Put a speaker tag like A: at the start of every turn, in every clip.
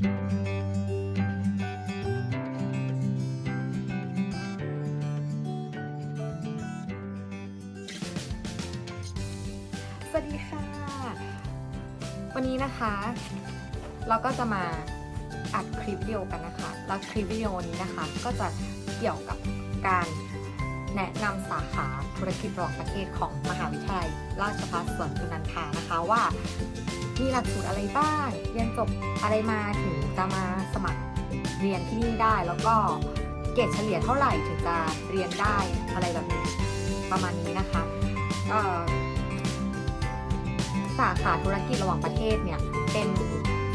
A: สวัสดีค่ะ วันนี้นะคะ เราก็จะมาอัดคลิปวิดีโอกันนะคะ แล้วคลิปวิดีโอนี้นะคะ ก็จะเกี่ยวกับการ แนะนำสาขาธุรกิจระหว่างประเทศของมหาวิทยาลัยราชภัฏสวนสุนันทานะคะว่ามีหลักสูตรอะไรบ้างเรียนจบอะไรมาถึงจะมาสมัครเรียนที่นี่ได้ แล้วก็เกรดเฉลี่ยเท่าไหร่ถึงจะเรียนได้อะไรแบบนี้ประมาณนี้นะคะสาขาธุรกิจระหว่างประเทศเนี่ยเป็น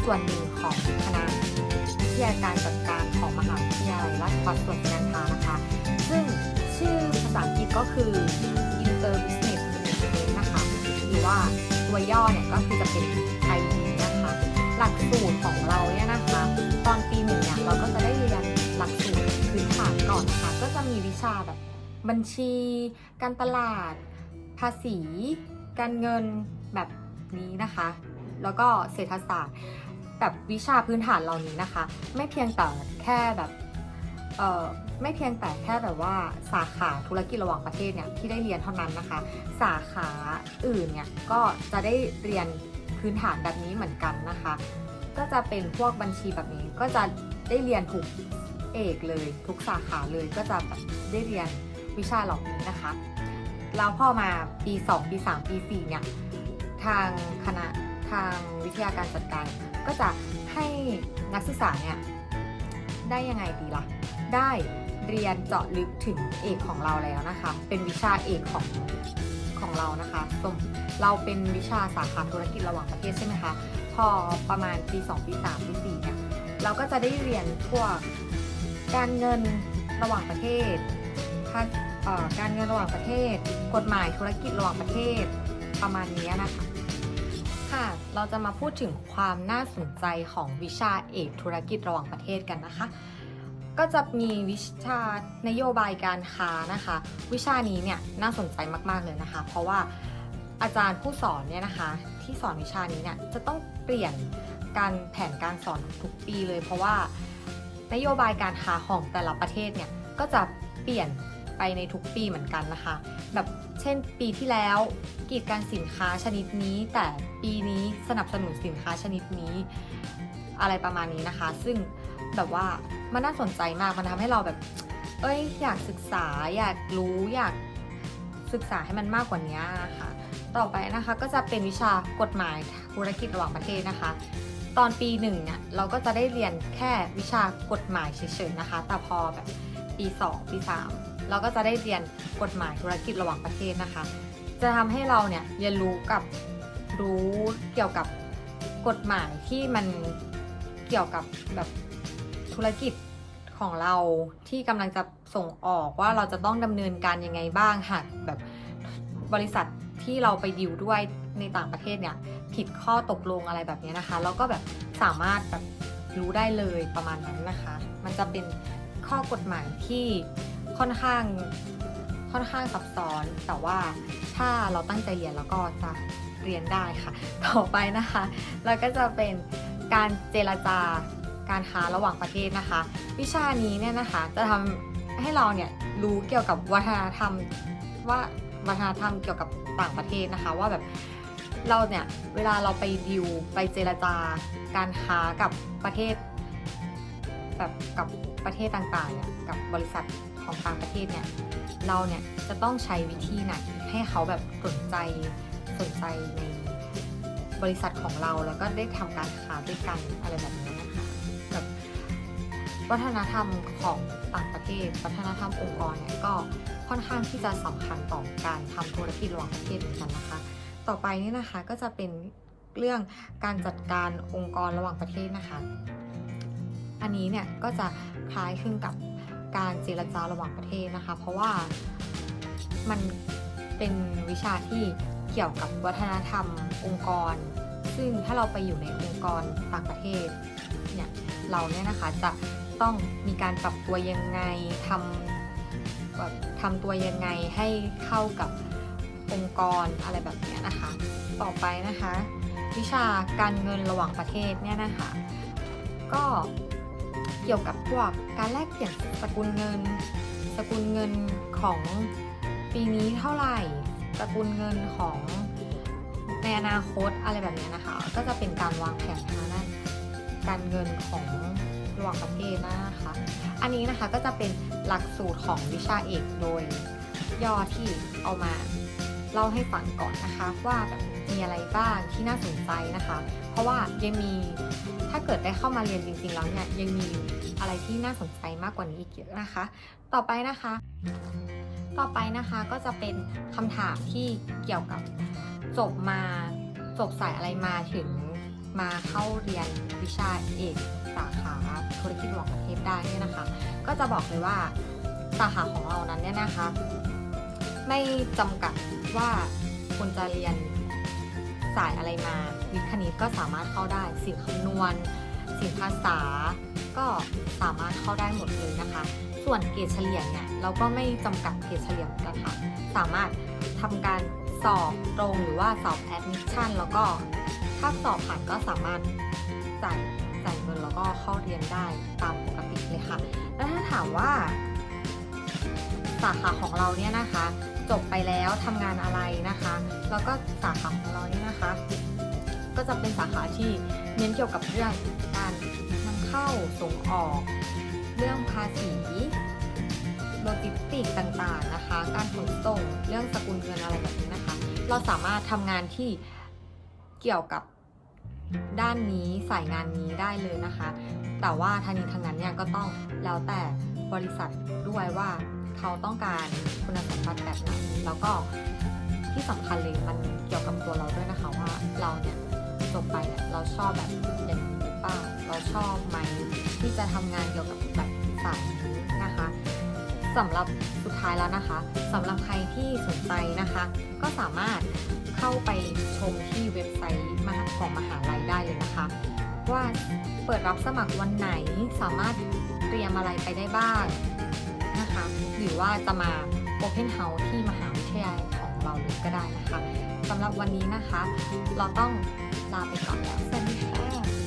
A: ส่วนหนึ่งของคณะวิทยาการจัดการของมหาวิทยาลัยราชภัฏสวนสุนันทานะคะ ซึ่ง ชื่อภาษาอังกฤษก็คือ Inter Business Management นะคะหรือว่าตัวย่อเนี่ยก็คือจะเป็น IB นะคะ หลักสูตรของเราเนี่ยนะคะ ตอนปีหนึ่งเนี่ยเราก็จะได้เรียนหลักสูตรพื้นฐานก่อนนะคะ ก็จะมีวิชาแบบบัญชี การตลาด ภาษี การเงินแบบนี้นะคะ แล้วก็เศรษฐศาสตร์ แบบวิชาพื้นฐานเหล่านี้นะคะ ไม่เพียงแต่แค่แบบ เอ่อไม่เพียงแต่แค่แบบว่าสาขาธุรกิจระหว่างประเทศเนี่ยที่ได้เรียนเท่านั้นนะคะ สาขาอื่นเนี่ยก็จะได้เรียนพื้นฐานแบบนี้เหมือนกันนะคะ ก็จะเป็นพวกบัญชีแบบนี้ก็จะได้เรียนทุกเอกเลยทุกสาขาเลยก็จะแบบได้เรียนวิชาเหล่านี้นะคะแล้วพอมาปี 2 ปี 3 ปี 4 เนี่ย ทางคณะทางวิทยาการจัดการ ก็จะให้นักศึกษาเนี่ย ได้ยังไงดีล่ะ ได้เรียนเจาะลึกถึงเอกของเราแล้วนะคะ เป็นวิชาเอกของของเรานะคะสมเราเป็นวิชาสาขาธุรกิจระหว่างประเทศใช่ไหมคะ พอประมาณปี 2 ปี 3 ปี 4 เนี่ย เราก็จะได้เรียนพวกการเงินระหว่างประเทศภาการเงินระหว่างประเทศ กฎหมายธุรกิจระหว่างประเทศประมาณนี้นะคะ ค่ะ เราจะมาพูดถึงความน่าสนใจของวิชาเอกธุรกิจระหว่างประเทศกันนะคะ ก็จะมีวิชานโยบายการค้านะคะ วิชานี้เนี่ยน่าสนใจมากๆเลยนะคะ เพราะว่าอาจารย์ผู้สอนเนี่ยนะคะ ที่สอนวิชานี้เนี่ยจะต้องเปลี่ยนการแผนการสอนทุกปีเลย เพราะว่านโยบายการค้าของแต่ละประเทศเนี่ยก็จะเปลี่ยนไปในทุกปีเหมือนกันนะคะ แบบเช่นปีที่แล้วกีดการสินค้าชนิดนี้ แต่ปีนี้สนับสนุนสินค้าชนิดนี้ อะไรประมาณนี้นะคะ ซึ่ง แบบว่ามันน่าสนใจมาก มันทำให้เราแบบ เอ้ย อยากศึกษา อยากรู้อยากศึกษาให้มันมากกว่านี้นะคะ ต่อไปนะคะก็จะเป็นวิชากฎหมายธุรกิจระหว่างประเทศนะคะ ตอนปีหนึ่งเนี่ยเราก็จะได้เรียนแค่วิชากฎหมายเฉยๆนะคะ แต่พอแบบปี 2 ปี 3 เราก็จะได้เรียนกฎหมายธุรกิจระหว่างประเทศนะคะ จะทำให้เราเนี่ยเรียนรู้กับรู้เกี่ยวกับกฎหมายที่มันเกี่ยวกับแบบ ธุรกิจของเราที่กำลังจะส่งออกว่าเราจะต้องดำเนินการยังไงบ้างหากแบบบริษัทที่เราไปดิวด้วยในต่างประเทศเนี่ยผิดข้อตกลงอะไรแบบนี้นะคะ แล้วก็แบบสามารถแบบรู้ได้เลยประมาณนั้นนะคะ มันจะเป็นข้อกฎหมายที่ค่อนข้างค่อนข้างซับซ้อน แต่ว่าถ้าเราตั้งใจเรียนแล้วก็จะเรียนได้ค่ะ ต่อไปนะคะแล้วก็จะเป็นการเจรจา การค้าระหว่างประเทศนะคะ วิชานี้เนี่ยนะคะจะทำให้เราเนี่ยรู้เกี่ยวกับวัฒนธรรมว่าวัฒนธรรมเกี่ยวกับต่างประเทศนะคะว่าแบบเราเนี่ยเวลาเราไปดิวไปเจรจาการค้ากับประเทศแบบกับประเทศต่างๆเนี่ยกับบริษัทของต่างประเทศเนี่ยเราเนี่ยจะต้องใช้วิธีไหนให้เขาแบบสนใจสนใจในบริษัทของเราแล้วก็ได้ทำการค้าด้วยกันอะไรแบบนี้ วัฒนธรรมของต่างประเทศ วัฒนธรรมองค์กรเนี่ยก็ค่อนข้างที่จะสำคัญต่อการทำธุรกิจระหว่างประเทศเหมือนกันนะคะ ต่อไปนี่นะคะก็จะเป็นเรื่องการจัดการองค์กรระหว่างประเทศนะคะ อันนี้เนี่ยก็จะคล้ายคลึงกับการเจรจาระหว่างประเทศนะคะ เพราะว่ามันเป็นวิชาที่เกี่ยวกับวัฒนธรรมองค์กร ซึ่งถ้าเราไปอยู่ในองค์กรต่างประเทศเนี่ยเราเนี่ยนะคะจะต้องมีการปรับตัวยังไงทำแบบทำตัวยังไงให้เข้ากับองค์กรอะไรแบบนี้นะคะ ต่อไปนะคะ วิชาการเงินระหว่างประเทศเนี่ยนะคะ ก็เกี่ยวกับพวกการแลกเปลี่ยนสกุลเงิน สกุลเงินของปีนี้เท่าไหร่ สกุลเงินของ ในอนาคตอะไรแบบนี้นะคะ ก็จะเป็นการวางแผนทางด้านการเงินของระหว่างประเทศนะคะ อันนี้นะคะก็จะเป็นหลักสูตรของวิชาเอกโดยย่อที่เอามาเล่าให้ฟังก่อนนะคะว่าแบบมีอะไรบ้างที่น่าสนใจนะคะ เพราะว่ายังมีถ้าเกิดได้เข้ามาเรียนจริงๆแล้วเนี่ยยังมีอะไรที่น่าสนใจมากกว่านี้อีกเยอะนะคะ ต่อไปนะคะ ต่อไปนะคะก็จะเป็นคำถามที่เกี่ยวกับ จบมาจบสายอะไรมาถึงมาเข้าเรียนวิชาเอกสาขาธุรกิจหว่างประเทศได้เนี่ยนะคะ ก็จะบอกเลยว่าสาขาของเรานั้นเนี่ยนะคะ ไม่จำกัดว่าคุณจะเรียนสายอะไรมา วิทย์คณิตก็สามารถเข้าได้ศิลป์คำนวณศิลป์ภาษา ก็สามารถเข้าได้หมดเลยนะคะ ส่วนเกรดเฉลี่ยเนี่ยเราก็ไม่จำกัดเกรดเฉลี่ยเหมือนกันค่ะสามารถทำการ สอบตรงหรือว่าสอบแอดมิชชั่นแล้วก็ถ้าสอบผ่านก็สามารถจ่ายจ่ายเงินแล้วก็เข้าเรียนได้ตามปกติเลยค่ะ แล้วถ้าถามว่า สาขาของเราเนี่ยนะคะ จบไปแล้วทำงานอะไรนะคะ แล้วก็สาขาของเราเนี่ยนะคะ ก็จะเป็นสาขาที่เน้นเกี่ยวกับเรื่องการนำเข้าส่งออก เรื่องภาษีโลจิสติกต่างๆนะคะ การขนส่ง เรื่องสกุลเงินอะไรแบบนี้ เราสามารถทำงานที่เกี่ยวกับด้านนี้สายงานนี้ได้เลยนะคะ แต่ว่าทางนี้ทางนั้นเนี่ยก็ต้องแล้วแต่บริษัทด้วยว่าเขาต้องการคุณสมบัติแบบไหนแล้วก็ที่สำคัญเลยมันเกี่ยวกับตัวเราด้วยนะคะว่าเราเนี่ยจบไปเนี่ยเราชอบแบบอย่างนี้หรือเปล่าเราชอบไหมที่จะทำงานเกี่ยวกับแบบสายนี้นะคะ สำหรับสุดท้ายแล้วนะคะสำหรับใครที่สนใจนะคะ ก็สามารถเข้าไปชมที่เว็บไซต์ของมหาลัยได้เลยนะคะ ว่าเปิดรับสมัครวันไหนสามารถเตรียมอะไรไปได้บ้างนะคะหรือว่าจะมา Open House ที่มหาวิทยาลัยของเราเลยก็ได้นะคะสำหรับวันนี้นะคะ เราต้องลาไปก่อนแล้วสวัสดีค่ะ